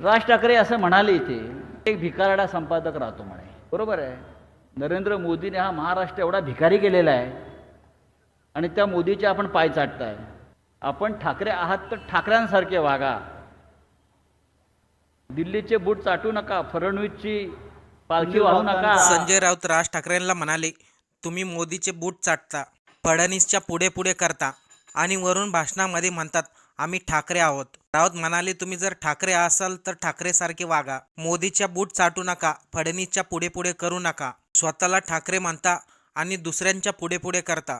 राज ठाकरे असं म्हणाले इथे एक भिकारडा संपादक राहतो म्हणे. बरोबर आहे? नरेंद्र मोदीने हा महाराष्ट्र एवढा भिकारी केलेला आहे आणि त्या मोदीचे आपण पाय चाटताय. आपण ठाकरे आहात तर ठाकऱ्यांसारखे वागा. दिल्लीचे बूट चाटू नका फडणवीसची पालखी वाहू नका. संजय राऊत राज ठाकरेंना म्हणाले तुम्ही मोदीचे बूट चाटता फडणवीसच्या पुढे पुढे करता आणि वरून भाषणामध्ये म्हणतात आम्ही ठाकरे आहोत. राऊत म्हणाले तुम्ही जर ठाकरे असाल तर ठाकरे सारखे वागा. मोदीच्या बूट चाटू नका फडणीच्या पुढे पुढे करू नका. स्वतःला ठाकरे म्हणता आणि दुसऱ्यांच्या पुढे पुढे करता.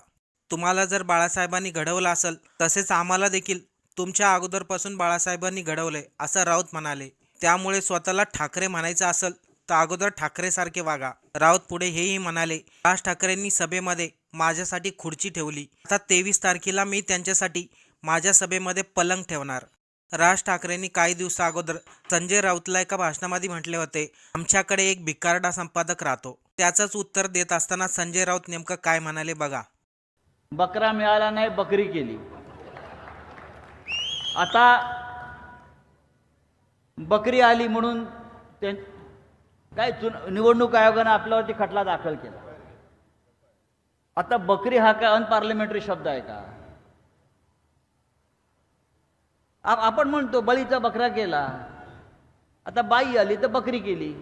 तुम्हाला जर बाळासाहेबांनी घडवलं असेल तसेच आम्हाला देखील. तुमच्या अगोदरपासून बाळासाहेबांनी घडवले असं राऊत म्हणाले. त्यामुळे स्वतःला ठाकरे म्हणायचं असेल तर अगोदर ठाकरेसारखे वागा. राऊत पुढे हेही म्हणाले राज ठाकरेंनी सभेमध्ये माझ्यासाठी खुर्ची ठेवली. आता तेवीस तारखेला मी त्यांच्यासाठी माझ्या सभेमध्ये पलंग ठेवणार. राज ठाकरेंनी काही दिवसा अगोदर संजय राऊतला एका भाषणामध्ये म्हटले होते आमच्याकडे एक भिकारडा संपादक राहतो. त्याचंच उत्तर देत असताना संजय राऊत नेमकं काय म्हणाले बघा. बकरा मिळाला नाही बकरी केली. आता बकरी आली म्हणून ते काय चुन निवडणूक आयोगानं आपल्यावरती खटला दाखल केला. आता बकरी हा काय अनपार्लिमेंटरी शब्द आहे का? आपण म्हणतो बळीचा बकरा केला. आता बाई आली तर बकरी केली.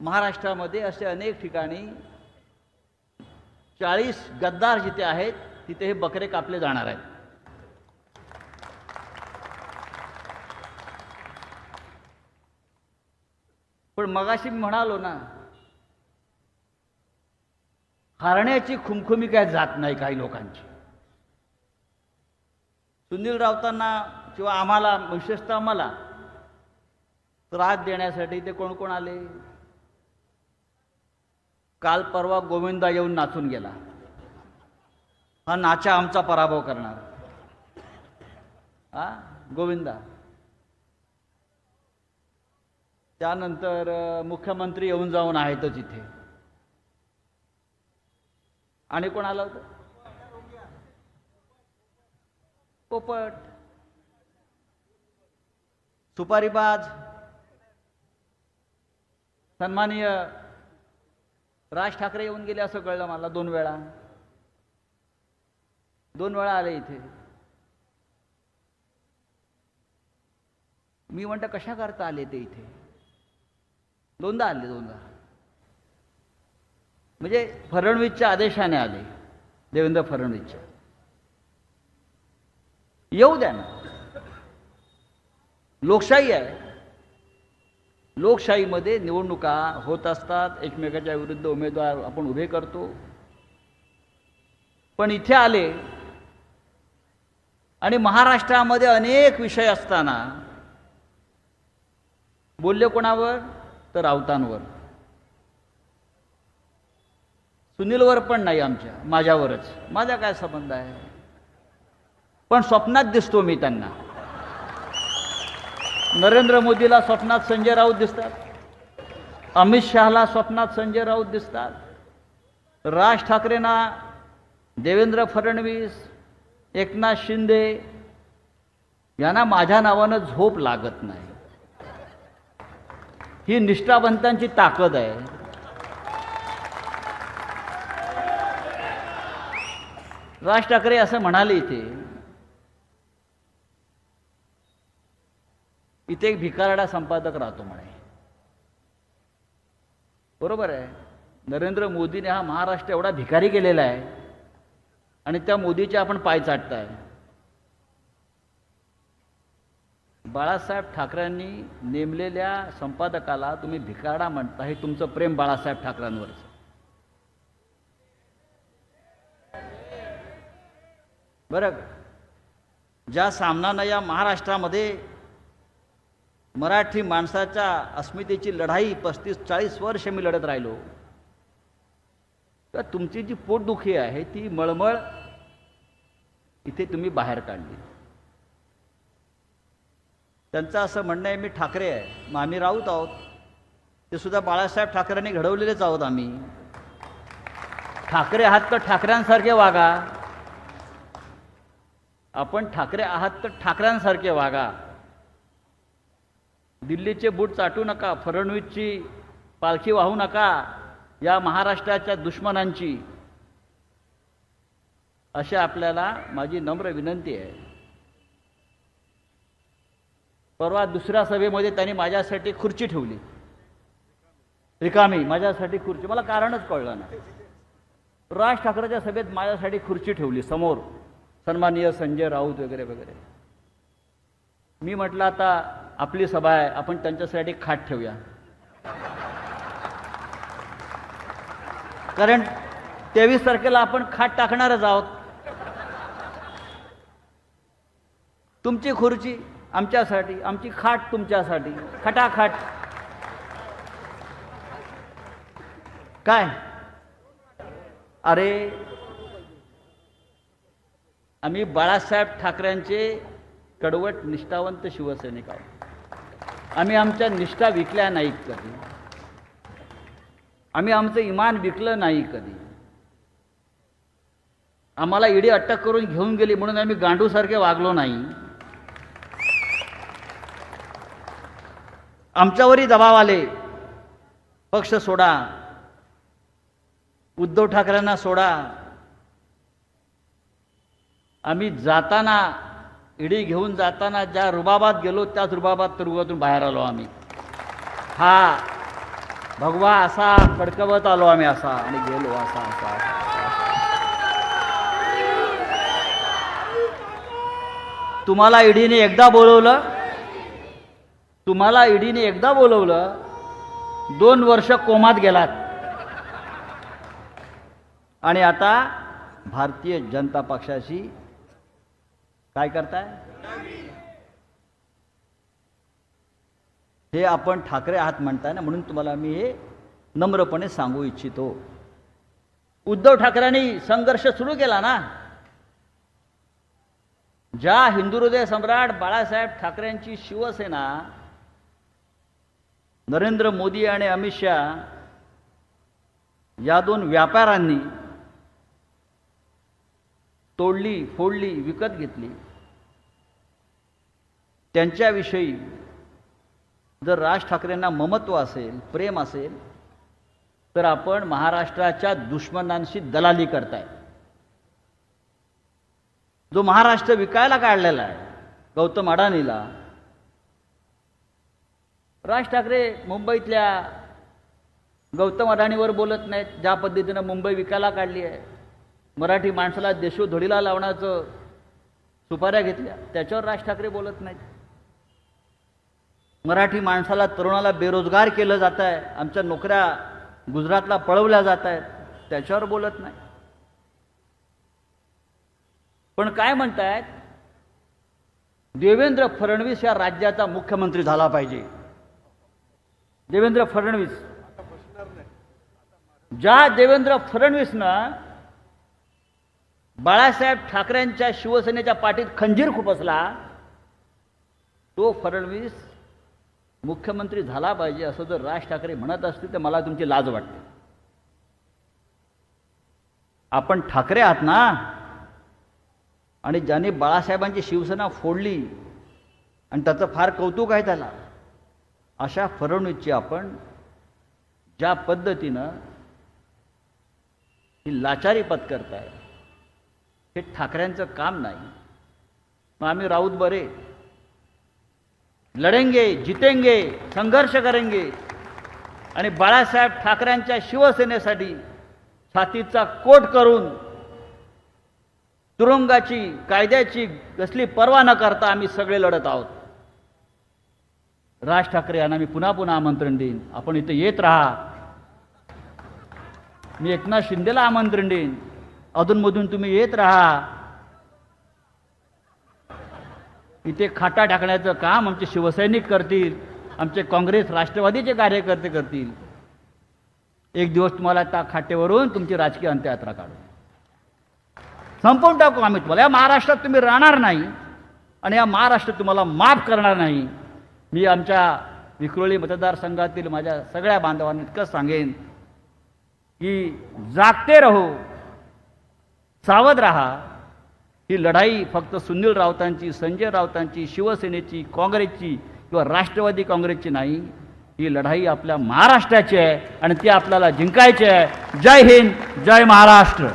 महाराष्ट्रामध्ये असे अनेक ठिकाणी चाळीस गद्दार जिथे आहेत तिथे हे बकरे कापले जाणार आहेत. पण मगाशी मी म्हणालो ना हरण्याची खुमखुमी काय जात नाही काही लोकांची. सुनील राऊतांना किंवा आम्हाला विशेषतः मला त्रास देण्यासाठी ते कोण कोण आले? काल परवा गोविंदा येऊन नाचून गेला. हा नाचा आमचा पराभव करणार. हा? गोविंदा. त्यानंतर मुख्यमंत्री येऊन जाऊन आहेतच इथे आणि कोण आलं होतं? पोपट. सुपारीबाज सन्माननीय राज ठाकरे येऊन गेले असं कळलं मला दोन वेळा. दोन वेळा आले इथे. मी म्हणतं कशा करता आले ते इथे? दोनदा आले दोनदा. म्हणजे फडणवीसच्या आदेशाने आले देवेंद्र फडणवीसच्या. येऊ द्या ना. लोकशाही आहे. लोकशाहीमध्ये निवडणुका होत असतात. एकमेकाच्या विरुद्ध उमेदवार आपण उभे करतो. पण इथे आले आणि महाराष्ट्रामध्ये अनेक विषय असताना बोलले कोणावर? तर राऊतांवर. सुनीलवर पण नाही आमच्या माझ्यावरच. माझा काय संबंध आहे? पण स्वप्नात दिसतो मी त्यांना. नरेंद्र मोदीला स्वप्नात संजय राऊत दिसतात. अमित शहाला स्वप्नात संजय राऊत दिसतात. राज ठाकरेंना देवेंद्र फडणवीस एकनाथ शिंदे यांना माझ्या नावानं झोप लागत नाही. ही निष्ठावंतांची ताकद आहे. राज ठाकरे असं म्हणाले इथे इथे एक भिकारडा संपादक राहतो म्हणे. बरोबर आहे. नरेंद्र मोदीने हा महाराष्ट्र एवढा भिकारी केलेला आहे आणि त्या मोदीचे आपण पाय चाटताय. बाळासाहेब ठाकरेंनी नेमलेल्या संपादकाला तुम्ही भिकारडा म्हणता हे तुमचं प्रेम बाळासाहेब ठाकरेंवरचं. बरं ज्या सामनानं या महाराष्ट्रामध्ये मराठी माणसाच्या अस्मितेची लढाई पस्तीस चाळीस वर्ष मी लढत राहिलो. तर तुमची जी पोटदुखी आहे ती मळमळ इथे तुम्ही बाहेर काढली. त्यांचं असं म्हणणं आहे मी ठाकरे आहे मग आम्ही राऊत आहोत. ते सुद्धा बाळासाहेब ठाकरेंनी घडवलेलेच आहोत आम्ही. ठाकरे आहात तर ठाकऱ्यांसारखे वागा. आपण ठाकरे आहात तर ठाकऱ्यांसारखे वागा. दिल्लीचे बूट चाटू नका फडणवीसची पालखी वाहू नका या महाराष्ट्राच्या दुश्मनांची. अशी आपल्याला माझी नम्र विनंती आहे. परवा दुसऱ्या सभेमध्ये त्यांनी माझ्यासाठी खुर्ची ठेवली. रिकामी माझ्यासाठी खुर्ची. मला कारणच कळलं नाही. राज ठाकरेच्या सभेत माझ्यासाठी खुर्ची ठेवली समोर. सन्माननीय संजय राऊत वगैरे वगैरे. मी म्हटलं आता आपली सभा आहे आपण त्यांच्यासाठी खाट ठेवूया. कारण तेवीस तारखेला आपण खाट टाकणारच आहोत. तुमची खुर्ची आमच्यासाठी आमची खाट तुमच्यासाठी. खटाखाट. काय? अरे आम्ही बाळासाहेब ठाकरेंचे कडवट निष्ठावंत शिवसैनिक आहोत आम्ही आमच्या निष्ठा विकल्या नाही कधी. आम्ही आमचं इमान विकलं नाही कधी. आम्हाला ईडी अटक करून घेऊन गेली म्हणून आम्ही गांडूसारखे वागलो नाही. आमच्यावरही दबाव आले. पक्ष सोडा. उद्धव ठाकरेंना सोडा. आम्ही जाताना इडी घेऊन जाताना ज्या रुबाबात गेलो त्याच रुबाबात तुरुंगातून बाहेर आलो आम्ही. हा भगवा असा फडकवत आलो आम्ही असा आणि गेलो असा असा असा, असा. तुम्हाला ईडीने एकदा बोलवलं? तुम्हाला ईडीने एकदा बोलवलं? दोन वर्ष कोमात गेलात. आणि आता भारतीय जनता पक्षाशी काय करताय? हे आपण ठाकरे आहात म्हणताय ना म्हणून तुम्हाला मी हे नम्रपणे सांगू इच्छितो. उद्धव ठाकरेंनी संघर्ष सुरू केला ना? ज्या हिंदुहृदय सम्राट बाळासाहेब ठाकरेंची शिवसेना नरेंद्र मोदी आणि अमित शहा या दोन व्यापाऱ्यांनी तोडली फोडली विकत घेतली. त्यांच्याविषयी जर राज ठाकरेंना ममत्व असेल प्रेम असेल तर आपण महाराष्ट्राच्या दुश्मनांशी दलाली करताय. जो महाराष्ट्र विकायला काढलेला आहे गौतम अडाणीला राज ठाकरे मुंबईतल्या गौतम अडाणीवर बोलत नाहीत ज्या पद्धतीनं मुंबई विकायला काढली आहे. मराठी माणसाला देशोधडीला लावण्याचं सुपाऱ्या घेतल्या त्याच्यावर राज ठाकरे बोलत नाहीत. मराठी माणसाला तरुणाला बेरोजगार केलं जात आहे आमच्या नोकऱ्या गुजरातला पळवल्या जात आहेत त्याच्यावर बोलत नाही. पण काय म्हणतायत? देवेंद्र फडणवीस या राज्याचा मुख्यमंत्री झाला पाहिजे. देवेंद्र फडणवीस. ज्या देवेंद्र फडणवीसनं बाळासाहेब ठाकरेंच्या शिवसेनेच्या पाठीत खंजीर खुपसला तो फडणवीस मुख्यमंत्री झाला पाहिजे असं जर राज ठाकरे म्हणत असतील तर मला तुमची लाज वाटते. आपण ठाकरे आहात ना? आणि ज्याने बाळासाहेबांची शिवसेना फोडली आणि त्याचं फार कौतुक आहे त्याला अशा फरवणुकीची आपण ज्या पद्धतीनं ही लाचारी पत्करताय हे ठाकऱ्यांचं काम नाही. मग आम्ही राऊत बरे. लढेंगे जितेंगे संघर्ष करेंगे. आणि बाळासाहेब ठाकरेंच्या शिवसेनेसाठी छातीचा कोट करून तुरुंगाची कायद्याची कसली पर्वा न करता आम्ही सगळे लढत आहोत. राज ठाकरे यांना मी पुन्हा पुन्हा आमंत्रण देईन. आपण इथे येत राहा. मी एकनाथ शिंदेला आमंत्रण देईन. अधूनमधून तुम्ही येत राहा. इथे खाटा टाकण्याचं काम आमचे शिवसैनिक करतील आमचे काँग्रेस राष्ट्रवादीचे कार्यकर्ते करतील. एक दिवस तुम्हाला त्या खाटेवरून तुमची राजकीय अंत्ययात्रा काढू. संपवून टाकू आम्ही तुम्हाला. या महाराष्ट्रात तुम्ही राहणार नाही आणि या महाराष्ट्र तुम्हाला माफ करणार नाही. मी आमच्या विक्रोळी मतदारसंघातील माझ्या सगळ्या बांधवांना इतकंच सांगेन की जागते रहो सावध रहा. ही लढाई फक्त सुनील राऊतांची संजय राऊतांची शिवसेनेची काँग्रेसची किंवा राष्ट्रवादी काँग्रेसची नाही ही लढाई आपल्या महाराष्ट्राची आहे आणि ती आपल्याला जिंकायची आहे. जय हिंद जय महाराष्ट्र.